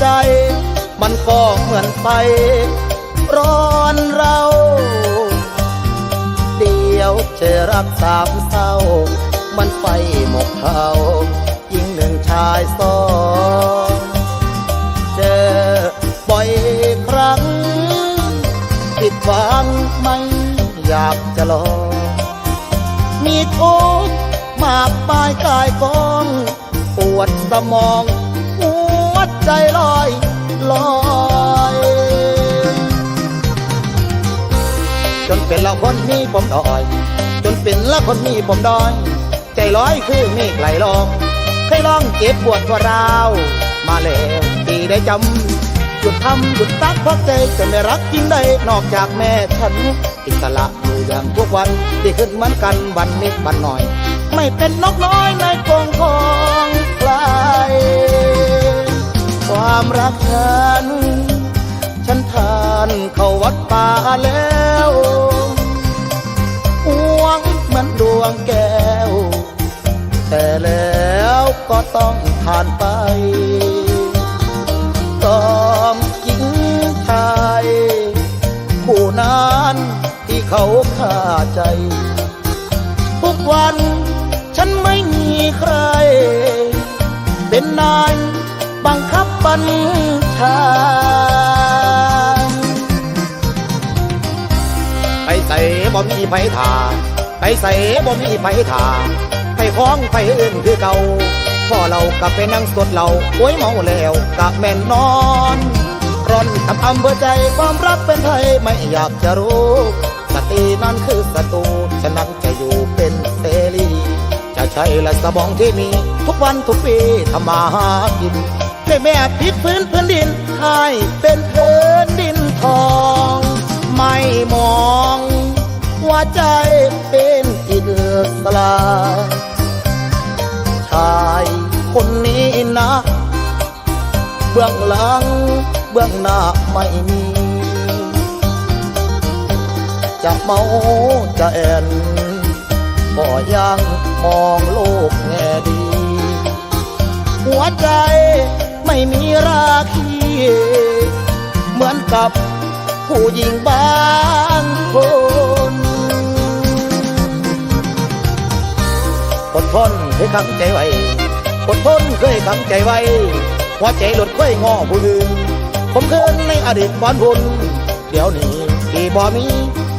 ใจ มันก็เหมือนไฟ ร้อนเรา เดียวเจะรักสามเศร้า มันไฟหมกเขายิงหนึ่งชายสองเจอบ่อยครั้ง ผิดหวังไม่อยากจะลองมีทุกมากมายกายกอง ปวดสมอง ใจลอยลอยจนเป็นละคนมีผมดอย จนเป็นละคนมีผมดอย ใจร้อยคือเมฆไหลลองเคยลองเจ็บปวดทั่วราวมาแล้วที่ได้จำหยุดทำหยุดตักเพราะใจจะไม่รักจริงได้นอกจากแม่ฉันอิสระอยู่อย่างทุกวันที่ขึ้นเหมือนกันวันนิดวันหน่อย ไม่เป็นนกน้อยในกรงของใคร ความรักฉัน ฉันทานเข้าวัดป่าแล้วหวงเหมือนดวงแก้ว แต่แล้วก็ต้องผ่านไปต้องหญิงชายผู้นั้นที่เขาฆ่าใจ ทุกวันฉันไม่มีใคร คับบัญชาไปใส่บ่มีไผถาไปใส่บ่มีไผถาไปคล้องไปเอื่นคือเก่าพ่อเรากลับไปนั่งสดเราโอ้ยเมาแล้วกะแม่นนอนร่อนทำอำเภอใจความรักเป็นไทยไม่อยากจะรู้สตินั้นคือศัตรูฉะนั้นจะอยู่เป็นเสรีจะใช้และสมองที่มี ทุกวันทุกปีทำมาหากิน แม่พิกพื้นพื้นดินให้เป็นพื้นดินทอง ไม่มองว่าใจเป็นอิสระชายคนนี้นะ เบื้องหลังเบื้องหน้าไม่มี จะเมาจะแอนก็ยังมองโลกแง่ กับผู้หญิงบางคน อดทนเคยขังใจไว้อดทนเคยขังใจไว้หัวใจหลุดเคยงอผู้อื่นผมเคินในอดีตบอนบุญเดี๋ยวนี้ที่บ่มี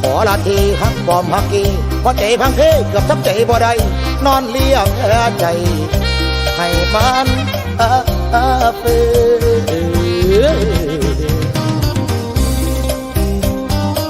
ขอลาทีหักบอมหักกีเพราะใจพังเพเกือบทับใจบ่ได้นอนเลี้ยงแค่ใจ ให้มันเออเออเฟือ